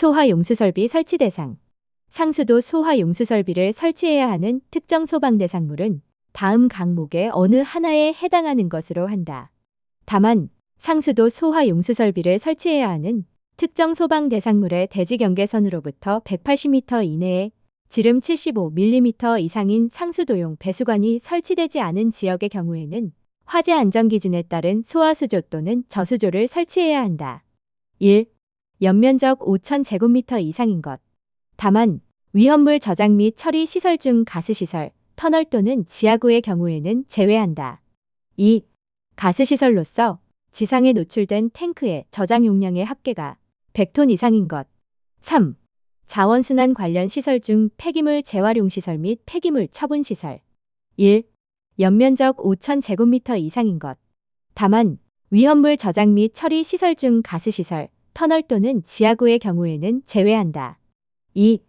소화 용수설비 설치 대상. 상수도 소화 용수설비를 설치해야 하는 특정 소방 대상물은 다음 항목의 어느 하나에 해당하는 것으로 한다. 다만 상수도 소화 용수설비를 설치해야 하는 특정 소방 대상물의 대지 경계선으로부터 180m 이내에 지름 75mm 이상인 상수도용 배수관이 설치되지 않은 지역의 경우에는 화재 안전 기준에 따른 소화수조 또는 저수조를 설치해야 한다. 1. 연면적 5,000제곱미터 이상인 것. 다만 위험물 저장 및 처리 시설 중 가스시설, 터널 또는 지하구의 경우에는 제외한다. 2. 가스시설로서 지상에 노출된 탱크의 저장 용량의 합계가 100톤 이상인 것. 3. 자원순환 관련 시설 중 폐기물 재활용 시설 및 폐기물 처분 시설. 1. 연면적 5,000제곱미터 이상인 것. 다만 위험물 저장 및 처리 시설 중 가스시설, 터널 또는 지하구의 경우에는 제외한다. 2.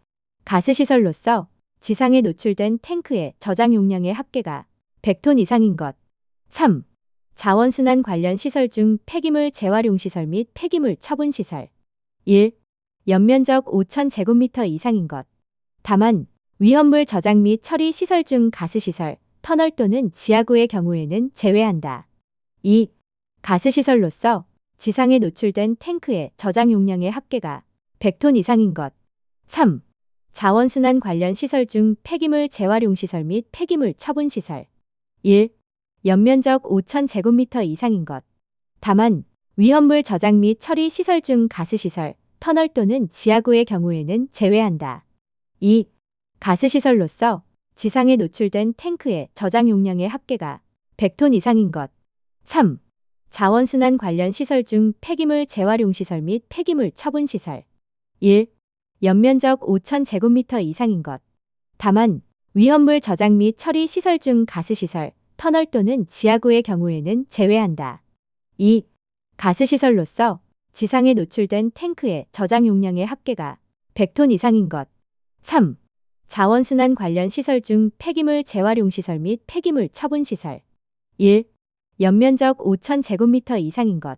가스시설로서 지상에 노출된 탱크의 저장 용량의 합계가 100톤 이상인 것. 3. 자원순환 관련 시설 중 폐기물 재활용 시설 및 폐기물 처분 시설. 1. 연면적 5,000제곱미터 이상인 것. 다만 위험물 저장 및 처리 시설 중 가스시설, 터널 또는 지하구의 경우에는 제외한다. 2. 가스시설로서 지상에 노출된 탱크의 저장 용량의 합계가 100톤 이상인 것. 3. 자원순환 관련 시설 중 폐기물 재활용 시설 및 폐기물 처분 시설. 1. 연면적 5,000제곱미터 이상인 것. 다만 위험물 저장 및 처리 시설 중 가스시설, 터널 또는 지하구의 경우에는 제외한다. 2. 가스시설로서 지상에 노출된 탱크의 저장 용량의 합계가 100톤 이상인 것. 3. 자원순환 관련 시설 중 폐기물 재활용 시설 및 폐기물 처분 시설. 1. 연면적 5,000제곱미터 이상인 것. 다만 위험물 저장 및 처리 시설 중 가스시설, 터널 또는 지하구의 경우에는 제외한다. 2. 가스시설로서 지상에 노출된 탱크의 저장 용량의 합계가 100톤 이상인 것. 3. 자원순환 관련 시설 중 폐기물 재활용 시설 및 폐기물 처분 시설. 1. 연면적 5,000제곱미터 이상인 것.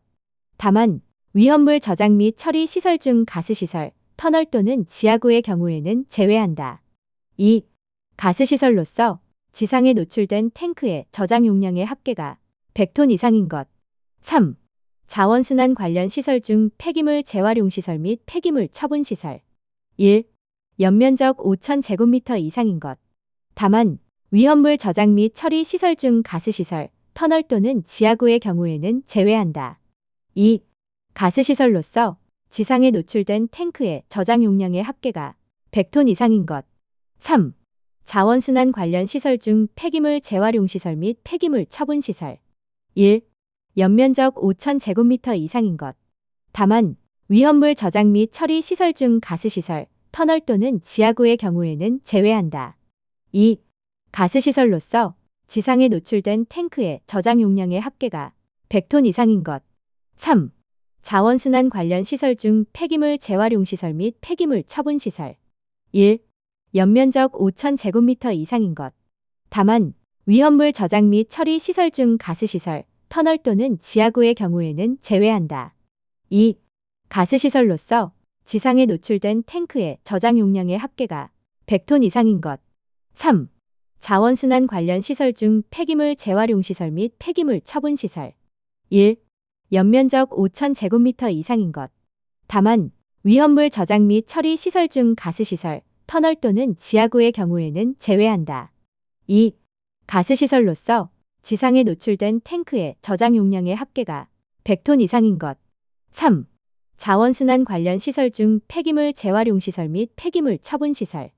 다만 위험물 저장 및 처리 시설 중 가스시설, 터널 또는 지하구의 경우에는 제외한다. 2. 가스시설로서 지상에 노출된 탱크의 저장 용량의 합계가 100톤 이상인 것. 3. 자원순환 관련 시설 중 폐기물 재활용 시설 및 폐기물 처분 시설. 1. 연면적 5,000제곱미터 이상인 것. 다만 위험물 저장 및 처리 시설 중 가스시설, 터널 또는 지하구의 경우에는 제외한다. 2. 가스시설로서 지상에 노출된 탱크의 저장 용량의 합계가 100톤 이상인 것. 3. 자원순환 관련 시설 중 폐기물 재활용 시설 및 폐기물 처분 시설. 1. 연면적 5,000제곱미터 이상인 것. 다만 위험물 저장 및 처리 시설 중 가스시설, 터널 또는 지하구의 경우에는 제외한다. 2. 가스시설로서 지상에 노출된 탱크의 저장 용량의 합계가 100톤 이상인 것. 3. 자원순환 관련 시설 중 폐기물 재활용 시설 및 폐기물 처분 시설. 1. 연면적 5,000제곱미터 이상인 것. 다만 위험물 저장 및 처리 시설 중 가스시설, 터널 또는 지하구의 경우에는 제외한다. 2. 가스시설로서 지상에 노출된 탱크의 저장 용량의 합계가 100톤 이상인 것. 3. 자원순환 관련 시설 중 폐기물 재활용 시설 및 폐기물 처분 시설. 1. 연면적 5,000제곱미터 이상인 것. 다만 위험물 저장 및 처리 시설 중 가스 시설, 터널 또는 지하구의 경우에는 제외한다. 2. 가스 시설로서 지상에 노출된 탱크의 저장 용량의 합계가 100톤 이상인 것. 3. 자원순환 관련 시설 중 폐기물 재활용 시설 및 폐기물 처분 시설.